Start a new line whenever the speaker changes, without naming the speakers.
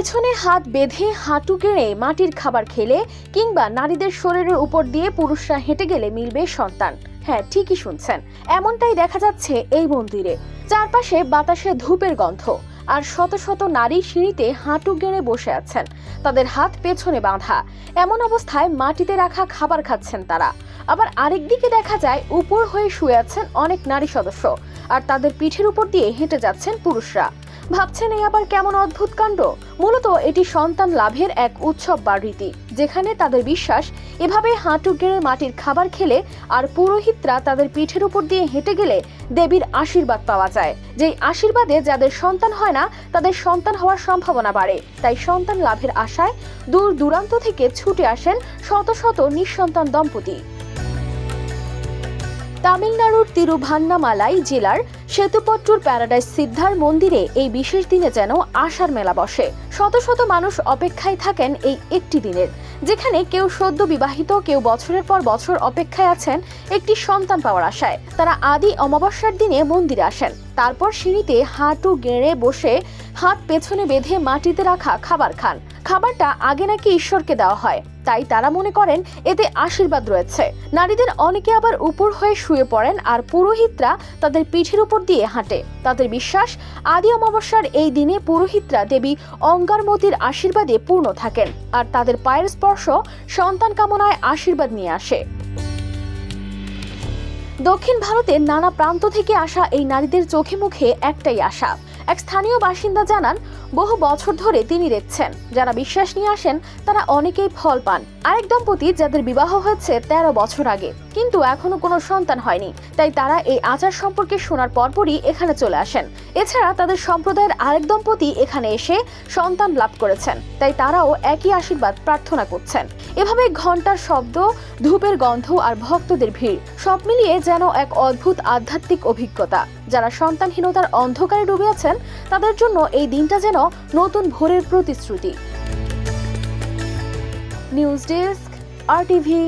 পেছনে হাত বেঁধে হাঁটু গেড়ে মাটির খাবার খেলে কিংবা নারীদের শরীরের উপর দিয়ে পুরুষরা হেঁটে গেলে মিলবে সন্তান। হ্যাঁ ঠিকই শুনছেন। এমনটাই দেখা যাচ্ছে এই মন্দিরে। চারপাশে বাতাসে ধূপের গন্ধ আর শত শত নারী সিঁড়িতে হাঁটু গেড়ে বসে আছেন। তাদের হাত পেছনে বাঁধা। এমন অবস্থায় মাটিতে রাখা খাবার খাচ্ছেন তারা। আবার আরেক দিকে দেখা যায় উপর হয়ে শুয়ে আছেন অনেক নারী সদস্য। আর তাদের পিঠের উপর দিয়ে হেঁটে যাচ্ছেন পুরুষরা। ভাবছেন এই আবার কেমন অদ্ভুত কাণ্ড? মূলত এটি সন্তান লাভের এক উৎসব বা রীতি, যেখানে তাদের বিশ্বাস, এভাবে হাঁটু গেড়ে মাটির খাবার খেলে আর পুরোহিতরা তাদের পিঠের উপর দিয়ে হেঁটে গেলে দেবীর আশীর্বাদ পাওয়া যায়। যেই আশীর্বাদে যাদের সন্তান হয় না, তাদের সন্তান হওয়ার সম্ভাবনা বাড়ে। তাই সন্তান লাভের আশায় দূর দূরান্ত থেকে ছুটে আসেন শত শত নিঃসন্তান দম্পতি। তামিলনাড়ুর তিরুভান্নামালাই জেলার সেতুপট্টুর প্যারাডাইস সিদ্ধার মন্দিরে এই বিশেষ দিনে যেন আশার মেলা বসে। শত শত মানুষ অপেক্ষায় থাকেন এই একটি দিনের, যেখানে কেউ সদ্য বিবাহিত, কেউ বছরের পর বছর অপেক্ষায় আছেন একটি সন্তান পাওয়ার আশায়। তারা আদি অমাবস্যার দিনে মন্দিরে আসেন। তারপর সিঁড়িতে হাঁটু গেড়ে বসে হাত পেছনে বেঁধে মাটিতে রাখা খাবার খান। খাবারটা আগে নাকি ঈশ্বরকে দেওয়া হয়। তাই তারা মনে করেন, এতে আশীর্বাদ রয়েছে। নারীদের অনেকে আবার উপর হয়ে শুয়ে পড়েন আর পুরোহিতরা তাদের পিঠের উপর দিয়ে হাঁটে। তাদের বিশ্বাস, আদি অমাবস্যার এই দিনে পুরোহিতরা দেবী অঙ্গারমতির আশীর্বাদে পূর্ণ থাকেন আর তাদের পায়ের স্পর্শ সন্তান কামনায় আশীর্বাদ নিয়ে আসে। দক্ষিণ ভারতের নানা প্রান্ত থেকে আসা এই নারীদের চোখে মুখে একটাই আশা এক স্থানীয় বাসিন্দা জানান, বহু বছর ধরে তিনি দেখছেন। যারা বিশ্বাস নিয়ে আসেন, তারা অনেকেই ফল পান। আরেক দম্পতি যাদের বিবাহ হয়েছে তেরো বছর আগে, কিন্তু এখনও কোনো সন্তান হয়নি। তাই তারা এই আচার সম্পর্কে শোনার পরপরই এখানে চলে আসেন। এছাড়া তাদের সম্প্রদায়ের আরেক দম্পতি এখানে এসে সন্তান লাভ করেছেন। তাই তারাও একই আশীর্বাদ প্রার্থনা করছেন। এভাবে ঘণ্টার শব্দ, ধূপের গন্ধ আর ভক্তদের ভিড়, সব মিলিয়ে যেন এক অদ্ভুত আধ্যাত্মিক অভিজ্ঞতা। যারা সন্তানহীনতার অন্ধকারে ডুবে আছেন, তাদের জন্য এই দিনটা যেন নতুন ভোরের প্রতিশ্রুতি। নিউজ ডেস্ক, আর টিভি।